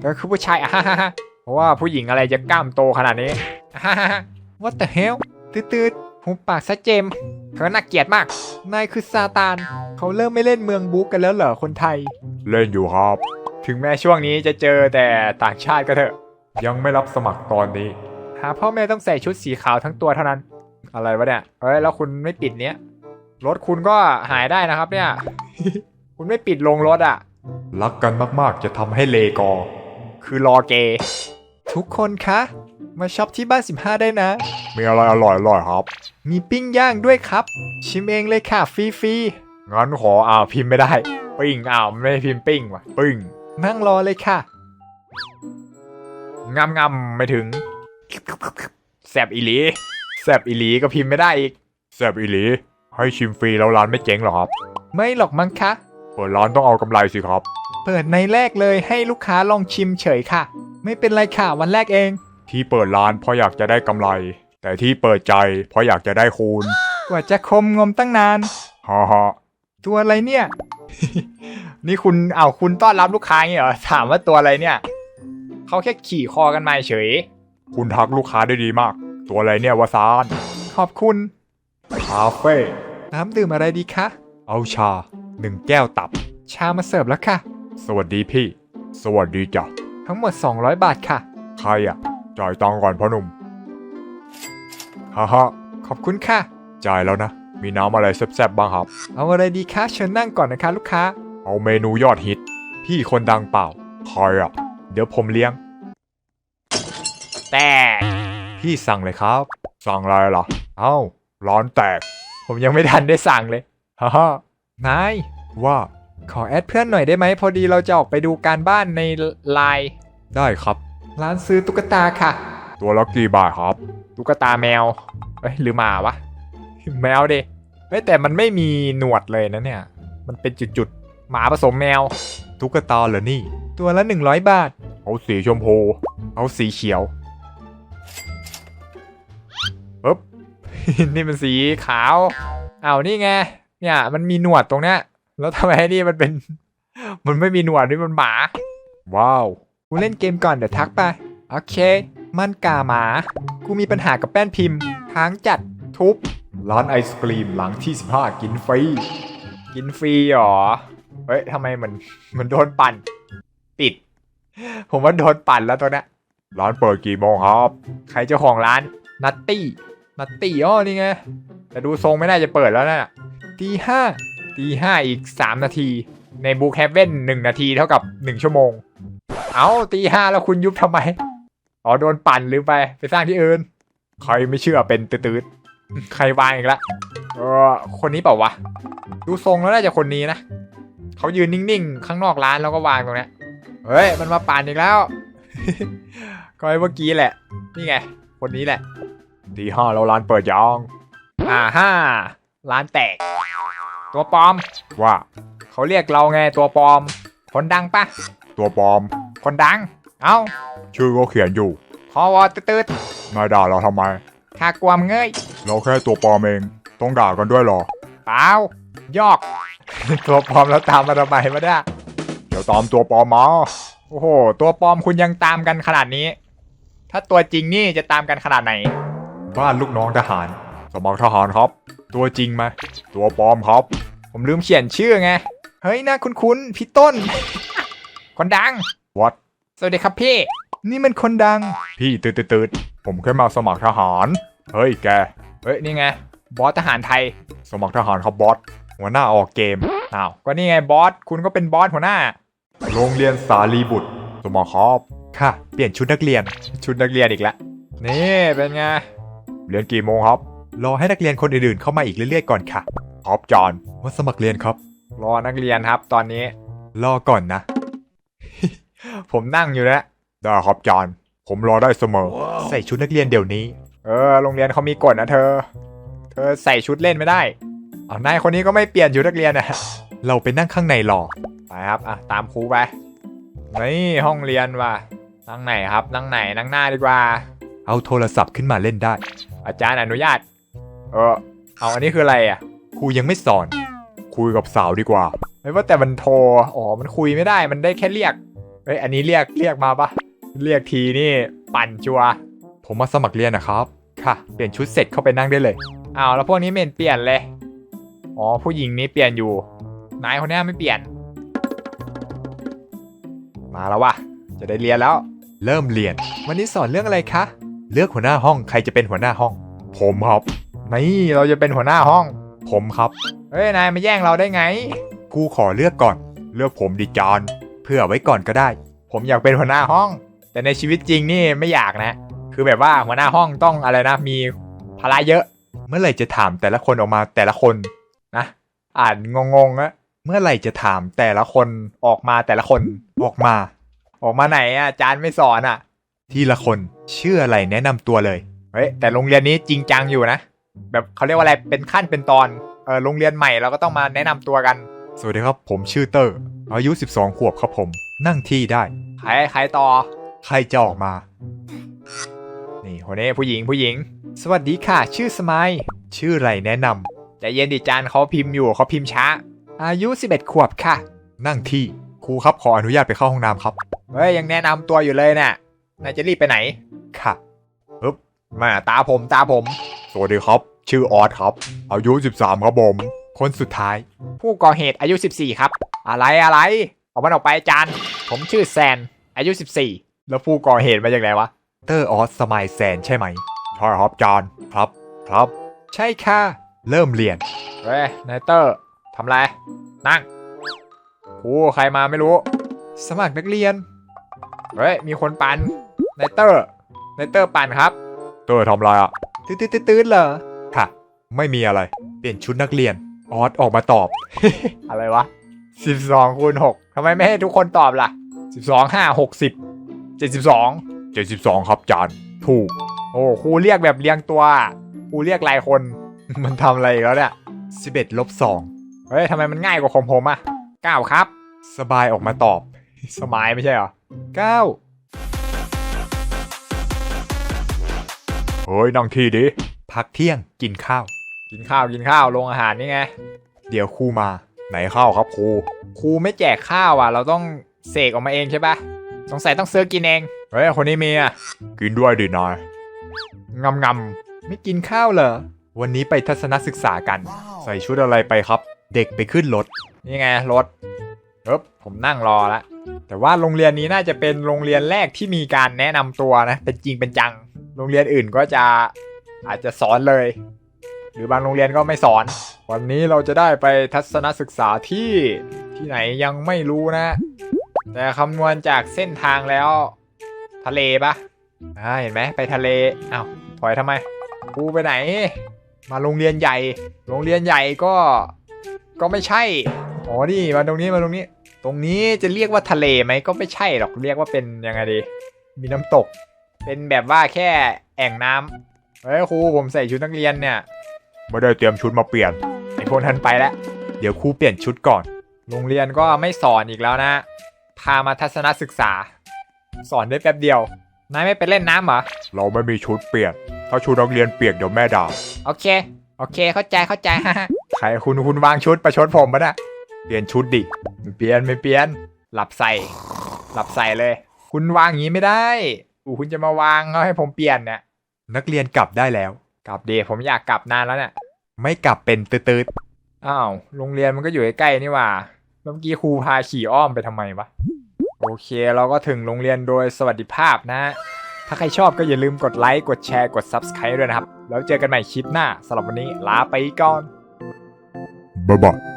เธอคือผู้ชายอะฮ่าฮ่าฮ่าเพราะว่าผู้หญิงอะไรจะกล้ามโตขนาดนี้อะฮ่าฮ่าฮ่า What the hell ตืดๆหุบปากซะเจมส์เธอน่าเกลียดมาก นายคือซาตาน เขาเริ่มไม่เล่นเมืองบุ๊กกันแล้วเหรอคนไทย เล่นอยู่ครับ ถึงแม้ช่วงนี้จะเจอแต่ต่างชาติก็เถอะ ยังไม่รับสมัครตอนนี้ หาพ่อแม่ต้องใส่ชุดสีขาวทั้งตัวเท่านั้น อะไรวะเนี่ยเอ้ย แล้วคุณไม่ปิดเนี้ย รถคุณก็หายได้นะครับเนี่ย คุณไม่ปิดลงรถอะ รักกันมากๆจะทำให้เลกอ คือรอเกย์ทุกคนคะ มาช็อปที่บ้าน 15 ได้นะ มีอะไรอร่อยอร่อยครับ มีปิ้งย่างด้วยครับ ชิมเองเลยค่ะฟรีงั้นขออ่าพิมพ์ไม่ได้ๆปิ้งอ้าวไม่ได้พิมพ์ปิ้งว่ะปึ้งนั่งรอเลยค่ะงามงามๆไม่ถึงแซบอีหลีแซบอีหลีก็พิมพ์ไม่ได้อีกแซบอีหลีให้ชิมฟรีแล้วร้านไม่เจ๊งเหรอครับ ไม่หรอกมั้งคะ เปิดร้านต้องเอากำไรสิครับ เปิดในแรกเลยให้ลูกค้าลองชิมเฉยค่ะ ไม่เป็นไรค่ะวันแรกเอง ที่เปิดร้านเพราะอยากจะได้กำไร แต่ที่เปิดใจเพราะอยากจะได้คูณกว่าจะคมงมตั้งนานฮ่าฮ่าตัวอะไรเนี่ย นี่คุณเอาวคุณต้อนรับลูกค้าอย่างงี้เหรอถามว่าตัวอะไรเนี่ยเขาแค่ขี่คอกันมาเฉย คุณทักลูกค้าได้ดีมาก ตัวอะไรเนี่ยวะซานขอบคุณคาเฟ่น้ำดื่มอะไรดีคะ เอาชา หนึ่งแก้วตับ ชามาเสิร์ฟแล้วค่ะ สวัสดีพี่ สวัสดีจ้ะ ทั้งหมด 200 บาทค่ะ ใครอะ จ่ายตังค์ก่อนพ่อหนุ่ม ฮ่าฮ่าขอบคุณค่ะ จ่ายแล้วนะ มีน้ำอะไรแซ่บๆบ้างครับ เอาอะไรดีคะ เชิญนั่งก่อนนะคะลูกค้า เอาเมนูยอดฮิต พี่คนดังเปล่า ใครอะ เดี๋ยวผมเลี้ยง แต่พี่สั่งเลยครับ สั่งอะไรล่ะเอ้า ร้อนแตก ผมยังไม่ทันได้สั่งเลย ฮ่าฮ่า นายว่าขอแอดเพื่อนหน่อยได้ไหมพอดีเราจะออกไปดูการบ้านในไลน์ได้ครับ ร้านซื้อตุ๊กตาค่ะ ตัวละกี่บาทครับ ตุ๊กตาแมวเอ้ยหรือหมาวะ แมวดิเฮ้ยแต่มันไม่มีหนวดเลยนะเนี่ย มันเป็นจุดๆหมาผสมแมว ตุ๊กตาเหรอนี่ ตัวละ 100 บาท เอาสีชมพู เอาสีเขียวปึ๊บ นี่มันสีขาว เอาวนี่ไง เนี่ย มันมีหนวดตรงเนี้ย แล้วทำไมไอ้นี่มันเป็น มันไม่มีหนวดนี่มันหมา ว้าวกูเล่นเกมก่อนเดี๋ยวทักไป โอเค มันกาหมา กูมีปัญหากับแป้นพิมพ์ค้างจัดทุบ ร้านไอศกรีมหลังที่ 15 กินฟรี กินฟรีเหรอ เฮ้ยทำไมเหมือนเหมือนโดนปั่น ปิด ผมว่าโดนปั่นแล้วตัวเนี้ยร้านเปิดกี่โมงครับ ใครเจ้าของร้าน นัตตี้ นัตตี้อ๋อนี่ไง แต่ดูทรงไม่น่าจะเปิดแล้วนะ่ะ ตีห้าตีห้าอีกสามนาที ในบุ๊กแฮเว่นหนึ่งนาทีเท่ากับหนึ่งชั่วโมง เอาตีห้าแล้วคุณยุบทำไม อ๋อ โดนปั่นลืมไป ไปสร้างที่อื่น ใครไม่เชื่อเป็นตืดๆ ใครวางอีกละเออคนนี้เปล่าวะ ดูทรงแล้วน่าจะคนนี้นะเขายืนนิ่งๆ ข้างนอกร้านแล้วก็วางตรงนี้เฮ้ย มันมาปั่นอีกแล้ว ก็ไอ้เมื่อกี้แหละ นี่ไง คนนี้แหละตีห้าแล้วร้านเปิดยังอ่าฮ่า ร้านแตก ตัวปลอม ว่าเขาเรียกเราไงตัวปลอม คนดังปะตัวปลอม คนดัง เอ้าชื่อก็เขียนอยู่คอวอตืดนายด่าเราทำไมๆข้ากวมเงยเราแค่ตัวปลอมเองต้องด่ากันด้วยเหรอ เปล่ายอก ตัวปลอมแล้วตามมาทำไมมาได้ เดี๋ยวตามตัวปลอมมาโอ้โห ตัวปลอมคุณยังตามกันขนาดนี้ ถ้าตัวจริงนี่จะตามกันขนาดไหน บ้านลูกน้องทหาร สมัครทหารครับ ตัวจริงไหมตัวปลอมครับ ผมลืมเขียนชื่อไง เฮ้ยน่าคุ้นๆพี่ต้น คนดังวัดสวัสดีครับพี่ นี่มันคนดัง พี่ตืดตืดตืดผมแค่มาสมัครทหาร เฮ้ยแก เฮ้ยนี่ไง บอสทหารไทย สมัครทหารครับบอส หัวหน้าออกเกม อ้าว ก็นี่ไงบอส คุณก็เป็นบอสหัวหน้า โรงเรียนสาลีบุตร สมัครครับ ค่ะ เปลี่ยนชุดนักเรียน ชุดนักเรียนอีกแล้ว นี่เป็นไง เรียนกี่โมงครับ รอให้นักเรียนคนอื่นๆเข้ามาอีกเรื่อยๆก่อนค่ะครับจานมาสมัครเรียนครับ รอนักเรียนครับ ตอนนี้ รอก่อนนะ ผมนั่งอยู่แล้วได้ครับจานผมรอได้เสมอ ใส่ชุดนักเรียนเดี๋ยวนี้ เออ โรงเรียนเขามีกฎนะเธอ เธอใส่ชุดเล่นไม่ได้เอานายคนนี้ก็ไม่เปลี่ยนชุดนักเรียนนะเราไปนั่งข้างในรอไปครับอะตามครูไปนี่ห้องเรียนว่ะนั่งไหนครับ นั่งไหนนั่งหน้าดีกว่า เอาโทรศัพท์ขึ้นมาเล่นได้ อาจารย์อนุญาต เออเอาอันนี้คืออะไรอะครูยังไม่สอน คุยกับสาวดีกว่าไม่ว่าแต่มันโทรอ๋อมันคุยไม่ได้มันได้แค่เรียกไปเฮ้ยอันนี้เรียกเรียกมาปะเรียกทีนี่ปั่นชัว ผมมาสมัครเรียนนะครับ ค่ะ เปลี่ยนชุดเสร็จเข้าไปนั่งได้เลยอ้าวแล้วพวกนี้ไม่นเปลี่ยนเลยอ๋อผู้หญิงนี้เปลี่ยนอยู่นายคนนี้ไม่เปลี่ยน มาแล้ววะจะได้เรียนแล้ว เริ่มเรียน วันนี้สอนเรื่องอะไรคะ เลือกหัวหน้าห้องใครจะเป็นหัวหน้าห้อง ผมครับ นี่เราจะเป็นหัวหน้าห้อง ผมครับ เฮ้ย นายมาแย่งเราได้ไงครูขอเลือกก่อน เลือกผมดิจานเพื่อไว้ก่อนก็ได้ ผมอยากเป็นหัวหน้าห้อง แต่ในชีวิตจริงนี่ไม่อยากนะ คือแบบว่าหัวหน้าห้องต้องอะไรนะ มีภาระเยอะ เมื่อไหร่จะถามแต่ละคนออกมาแต่ละคนนะ อ่านงงๆอะเมื่อไหร่จะถามแต่ละคนออกมาแต่ละคนออกมา ออกมาไหนอะอาจารย์ไม่สอนอะทีละคนชื่ออะไรแนะนำตัวเลย เฮ้ยแต่โรงเรียนนี้จริงจังอยู่นะ แบบเขาเรียกว่าอะไรเป็นขั้นเป็นตอนเออโรงเรียนใหม่เราก็ต้องมาแนะนำตัวกัน สวัสดีครับ ผมชื่อเตอร์ อายุ 12 ขวบครับผม นั่งที่ได้ใครใครต่อ ใครจะออกมา นี่คนนี้ผู้หญิงผู้หญิง สวัสดีค่ะ ชื่อสมัยชื่ออะไรแนะนใจเย็นดิจานเขาพิมพ์อยู่เขาพิมพ์ช้า อายุ 11 ขวบค่ะำนั่งที่ครูครับขออนุญาตไปเข้าห้องน้ำครับเฮ้ยยังแนะนำตัวอยู่เลยน่ะนายจะรีบไปไหนค่ะปึ๊บมาตาผมตาผม สวัสดีครับ ชื่อออสครับ อายุ 13 ครับผม คนสุดท้าย ผู้ก่อเหตุอายุ 14 ครับ อะไรอะไรออกมันออกไปจานผมชื่อแซน อายุ 14 แล้วผู้ก่อเหตุมาจากไหนวะ เตอร์ออสสมายแซนใช่ไหมใช่ครับจานครับ ครับ ใช่ค่ะ เริ่มเรียน เฮ้ยนายเตอร์ทำไร นั่งครูใครมาไม่รู้ สมัครนักเรียน เฮ้ย มีคนปันนายเตอร์นายเตอร์ปันครับ เตอร์ทำอะไรอะตื้อตื้อตื้อตื้อเหรอค่ะ ไม่มีอะไร เปลี่ยนชุดนักเรียน ออสออกมาตอบ อะไรวะสิบสองคูณหกทำไมไม่ให้ทุกคนตอบล่ะสิบสองห้าหกสิบเจ็ดสิบสอง72 ครับจานถูก โอ้ครูเรียกแบบเรียงตัวครูเรียกรายคน มันทำอะไรอีกแล้วเนี่ย11ลบ2เฮ้ยทำไมมันง่ายกว่าของผมอะเก้าครับ สบายออกมาตอบสมัยไม่ใช่เหรอเก้าเฮ้ยนั่งที่ดิ พักเที่ยงกินข้าว กินข้าวกินข้าวลงอาหารนี่ไง เดี๋ยวครูมา ไหนข้าวครับครู ครูไม่แจกข้าวอะ เราต้องเสกออกมาเองใช่ปะสงสัยต้องซื้อกินเอง เฮ้ยคนนี้มีอะ กินด้วยดินายงำงำไม่กินข้าวเหรอ วันนี้ไปทัศนศึกษากัน ใส่ชุดอะไรไปครับ เด็กไปขึ้นรถ นี่ไงรถเอ๊บผมนั่งรอละแต่ว่าโรงเรียนนี้น่าจะเป็นโรงเรียนแรกที่มีการแนะนำตัวนะ เป็นจริงเป็นจัง โรงเรียนอื่นก็จะอาจจะสอนเลย หรือบางโรงเรียนก็ไม่สอน วันนี้เราจะได้ไปทัศนศึกษาที่ที่ไหนยังไม่รู้นะ แต่คำนวณจากเส้นทางแล้ว ทะเลปะอ่าเห็นไหมไปทะเลอ้าวถอยทำไมครูไปไหน มาโรงเรียนใหญ่ โรงเรียนใหญ่ก็ก็ไม่ใช่อ๋อนี่มาตรงนี้มาตรงนี้ ตรงนี้จะเรียกว่าทะเลไหมก็ไม่ใช่หรอกเรียกว่าเป็นยังไงดีมีน้ำตก เป็นแบบว่าแค่แอ่งน้ำเฮ้ยครูผมใส่ชุดนักเรียนเนี่ย ไม่ได้เตรียมชุดมาเปลี่ยนไอพวกทันไปแล้ว เดี๋ยวครูเปลี่ยนชุดก่อน โรงเรียนก็ไม่สอนอีกแล้วนะ พามาทัศนศึกษา สอนได้แป๊บเดียวนายไม่ไปเล่นน้ำเหรอ เราไม่มีชุดเปลี่ยนถ้าชุดนักเรียนเปียกเดี๋ยวแม่ด่า โอเค โอเค เข้าใจ เข้าใจฮะใครคุณคุณวางชุดประชดผมปะเนี่ยเปลี่ยนชุดดิ ไม่เปลี่ยน ไม่เปลี่ยน หลับใส่ หลับใส่เลย คุณวางอย่างนี้ไม่ได้อูคุณจะมาวางแล้วให้ผมเปลี่ยนเนี่ย นักเรียนกลับได้แล้ว กลับดีผมอยากกลับนานแล้วเนี่ย ไม่กลับเป็นตืดอ้าวโรงเรียนมันก็อยู่ใกล้ๆนี่หว่าแล้วเมื่อกี้ครูพาขี่อ้อมไปทำไมวะโอเคเราก็ถึงโรงเรียนโดยสวัสดิภาพนะ ถ้าใครชอบก็อย่าลืมกดไลค์กดแชร์กด Subscribe ด้วยนะครับ แล้วเจอกันใหม่คลิปหน้าสำหรับวันนี้ลาไปก่อนๆบ๊ายบาย